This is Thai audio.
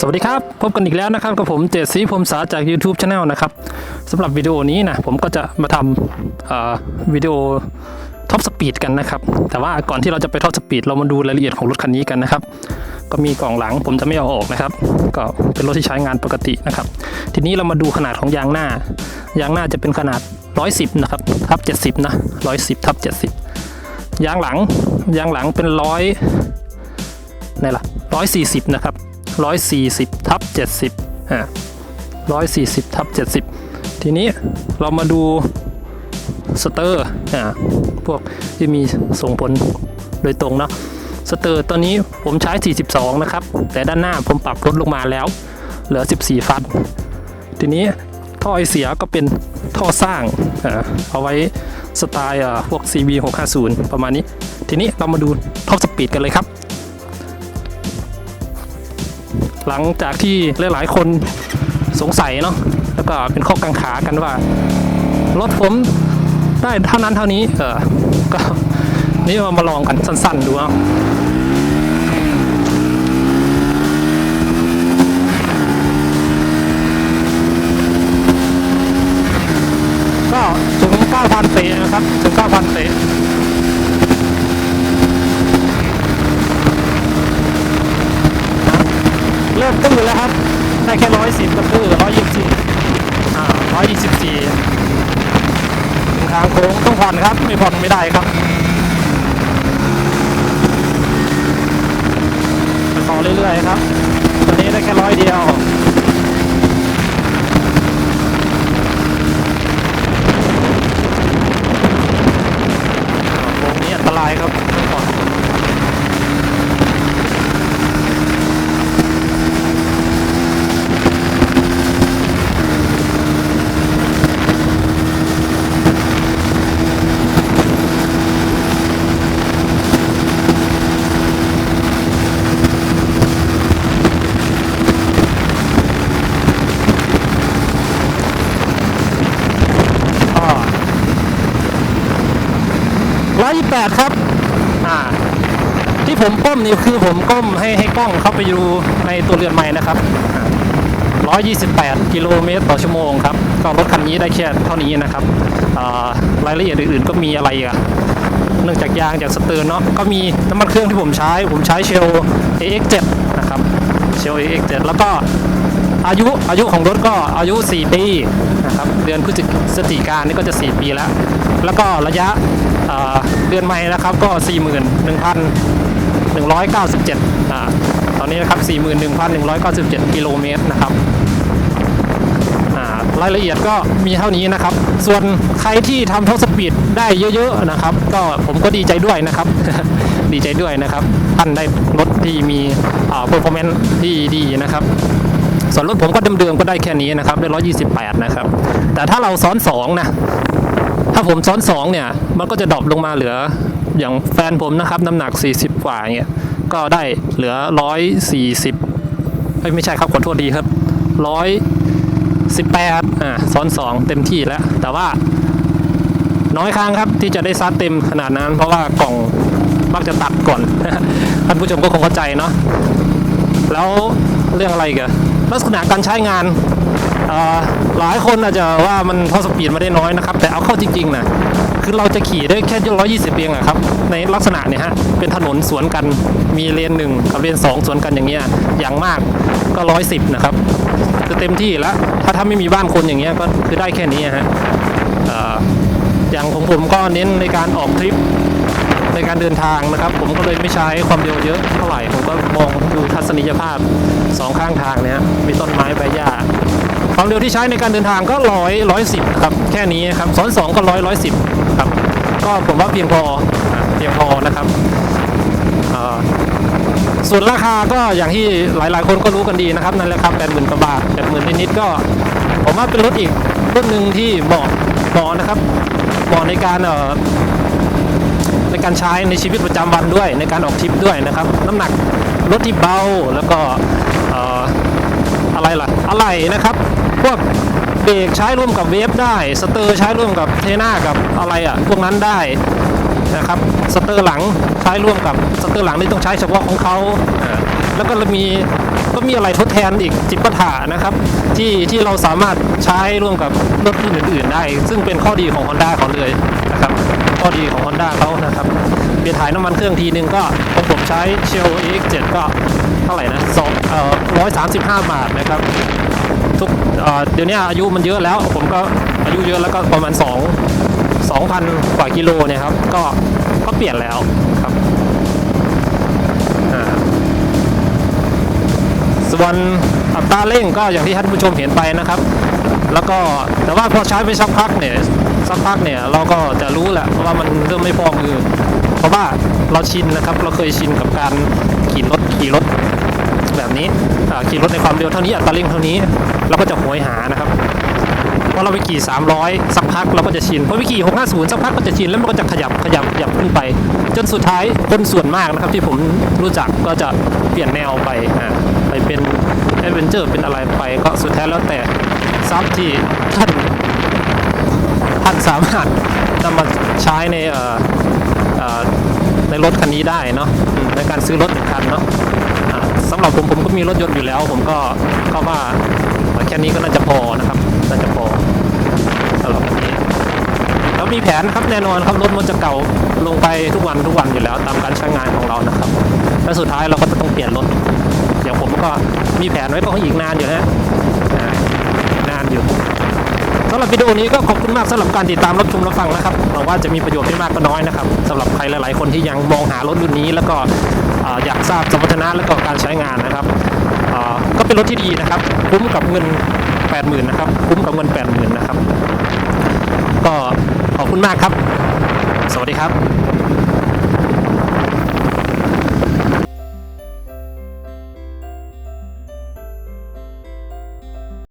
สวัสดีครับ พบกันอีกแล้วนะครับกับผมเจดสีพรมสาจาก YouTube Channel นะครับสำหรับวิดีโอนี้นะผมก็จะมาทำวิดีโอท็อปสปีดกันนะครับ แต่ว่าก่อนที่เราจะไปท็อปสปีดเรามาดูรายละเอียดของรถคันนี้กันนะครับ ก็มีกล่องหลังผมจะไม่เอาออกนะครับ ก็เป็นรถที่ใช้งานปกตินะครับ ทีนี้เรามาดูขนาดของยางหน้า ยางหน้าจะเป็นขนาด 110 นะครับทับ70 นะ 110ทับ70 ยางหลังยางหลังเป็นร้อยไหนล่ะ140 นะครับ 140ทับ70อ่า140ทับ70 ทีนี้เรามาดูสเตอร์อ่าพวกที่มีส่งผลโดยตรงเนาะสเตอร์ตอนนี้ผมใช้ 42 นะครับ แต่ด้านหน้าผมปรับลดลงมาแล้ว เหลือ 14 ฟันทีนี้ท่อไอเสียก็เป็นท่อสร้างอเอาไว้สไตล์พวก CB 650 ประมาณนี้ ทีนี้เรามาดูท็อปสปีดกันเลยครับ หลังจากที่หลายๆ คนสงสัยเนาะแล้วก็เป็นข้อกังขากันว่ารถผมได้เท่านั้นเท่านี้เออก็นี่เรามาลองกันสั้นๆดูเอาก็ถึง 9,000เตะนะครับ ถึง 9,000เตะ เริ่มตื้อแล้วครับ ได้แค่ร้อยสิบก็ตื้อร้อยยี่สิบอ่าร้อยยี่สิบสี่ทางโค้งต้องผ่อนครับ ไม่ผ่อนไม่ได้ครับไปต่อเรื่อยๆครับ ตอนนี้ได้แค่ร้อยเดียว 128 ครับที่ผมก้มนี่คือผมก้มให้ให้กล้องเข้าไปดูในตัวเรือนใหม่นะครับ 128 กิโลเมตรต่อชั่วโมงครับ ก็รถคันนี้ได้แค่เท่านี้นะครับรายละเอียดอื่นๆก็มีอะไรอะเนื่องจากยางจากสเตอร์เนาะ ก็มีน้ำมันเครื่องที่ผมใช้ ผมใช้เชล AX7 นะครับ เชล AX7 แล้วก็อายุอายุของรถก็อายุ 4 ปีนะครับ เดือนพฤศจิกายนนี่ก็จะ 4 ปีแล้ว แล้วก็ระยะ เดือนใหม่นะครับก็ 41,197อ่าตอนนี้นะครับ 41,197 กิโลเมตรนะครับรายละเอียดก็มีเท่านี้นะครับ ส่วนใครที่ทำท็อปสปีดได้เยอะๆนะครับ ก็ผมก็ดีใจด้วยนะครับ ดีใจด้วยนะครับ ท่านได้รถที่มีอ่า performance ที่ดีนะครับ ส่วนรถผมก็เดิมๆก็ได้แค่นี้นะครับได้128 นะครับ แต่ถ้าเราซ้อน2นะ ถ้าผมซ้อน2เนี่ย มันก็จะดรอปลงมาเหลืออย่างแฟนผมนะครับ น้ำหนัก 40 กว่าเงี้ยก็ได้เหลือ 140เอ้ยไม่ใช่ครับขอโทษดีครับ118อ่าซ้อน2เต็มที่แล้ว แต่ว่าน้อยครั้งครับที่จะได้ซัดเต็มขนาดนั้น เพราะว่ากล่องมักจะตัดก่อนท่านผู้ชมก็คงเข้าใจเนาะแล้วเรื่องอะไรกันลักษณะการใช้งาน หลายคนอาจจะว่ามันเท่าสปีดมาได้น้อยนะครับ แต่เอาเข้าจริงๆนะคือเราจะขี่ได้แค่ร้อยยี่สิบเองอะครับ ในลักษณะเนี่ยฮะ เป็นถนนสวนกันมีเลนหนึ่งกับเลนสองสวนกันอย่างเงี้ยอย่างมากก็ร้อยสิบนะครับคือเต็มที่แล้วถ้าถ้าไม่มีบ้านคนอย่างเงี้ยก็คือได้แค่นี้ฮะเอ่ออย่างของผมก็เน้นในการออกทริปในการเดินทางนะครับ ผมก็เลยไม่ใช้ความเร็วเยอะเท่าไหร่ ผมก็มองดูทัศนียภาพสองข้างทางเนี่ยมีต้นไม้ใบหญ้า ความเร็วที่ใช้ในการเดินทางก็ร้อยร้อยสิบครับแค่นี้ครับซ้อนสองก็ร้อยร้อยสิบครับก็ผมว่าเพียงพอเพียงพอนะครับส่วนราคาก็อย่างที่หลายๆ คนก็รู้กันดีนะครับนั่นแหละครับแปดหมื่นกว่าบาทแปดหมื่นนิดๆก็ ผมว่าเป็นรถอีกรุ่นหนึ่งที่เหมาะเหมาะนะครับเหมาะในการเอ่อในการใช้ในชีวิตประจำวันด้วย ในการออกทริปด้วยนะครับ น้ำหนักรถที่เบาแล้วก็เอ่ออะไรล่ะ อะไรนะครับ วกเบรกใช้ร่วมกับเวฟได้สเตอร์ใช้ร่วมกับเทน่ากับอะไรอะพวกนั้นได้นะครับสเตอร์หลังใช้ร่วมกับสเตอร์หลังนี่ต้องใช้เฉพาะของเขาแล้วก็มีก็มีอะไรทดแทนอีกจิปาถะนะครับ ที่ที่เราสามารถใช้ร่วมกับรถรุ่นอื่นๆได้ ซึ่งเป็นข้อดีของ Honda เขาเลยนะครับข้อดีของ Honda เขานะครับเปลี่ยนถ่ายน้ำมันเครื่องทีนึงก็ของผมใช้ Shell EX7 ก็เท่าไหร่นะสองเอ่อร้อยสามสิบห้าบาทนะครับ ทุกเดี๋ยวนี้อายุมันเยอะแล้ว ผมก็อายุเยอะแล้วก็ประมาณ 2 2,000 กว่ากิโลเนี่ยครับ ก็ก็เปลี่ยนแล้วครับส่วนอัตราเร่งก็อย่างที่ท่านผู้ชมเห็นไปนะครับ แล้วก็แต่ว่าพอใช้ไปสักพักเนี่ยสักพักเนี่ยเราก็จะรู้แหละว่ามันเริ่มไม่พอมือ เพราะว่าเราชินนะครับ เราเคยชินกับการขี่รถขี่รถแบบนี้ขี่รถในความเร็วเท่านี้อัตราเร่งเท่านี้ เราก็จะโหยหานะครับพอเราไปขี่ 300 สักพักเราก็จะชินพอไปขี่ 650 สักพักก็จะชินแล้วมันก็จะขยับขยับขยับขึ้นไป จนสุดท้ายคนส่วนมากนะครับที่ผมรู้จักก็จะเปลี่ยนแนวไปอ่าไปเป็นแอดเวนเจอร์เป็นอะไรไปก็สุดท้ายแล้วแต่ทรัพย์ที่ท่านท่านสามารถนำมาใช้ในเอ่อในรถคันนี้ได้เนาะในการซื้อรถหนึ่งคันเนาะสำหรับผมผมก็มีรถยนต์อยู่แล้ว ผมก็เข้าว่า ค่นี้ก็น่าจะพอนะครับน่าจะพอสำหรับวันนี้แล้วมีแผนครับแน่นอนครับรถมันจะเก่าลงไปทุกวันทุกวันอยู่แล้ว ตามการใช้งานของเรานะครับ และสุดท้ายเราก็จะต้องเปลี่ยนรถอย่างผมก็มีแผนไว้ก็อีกนานอยู่นะนานอยู่สำหรับวิดีโอนี้ก็ขอบคุณมากสำหรับการติดตามรับชมรับฟังนะครับหวังว่าจะมีประโยชน์ไม่มากก็น้อยนะครับสำหรับใครหลาย ๆ คนที่ยังมองหารถรุ่นนี้ แล้วก็อยากทราบสมรรถนะและก็การใช้งานนะครับ ก็เป็นรถที่ดีนะครับ คุ้มกับเงิน 80,000นะครับ คุ้มกับเงิน 80,000นะครับ ก็ขอบคุณมากครับ สวัสดีครับ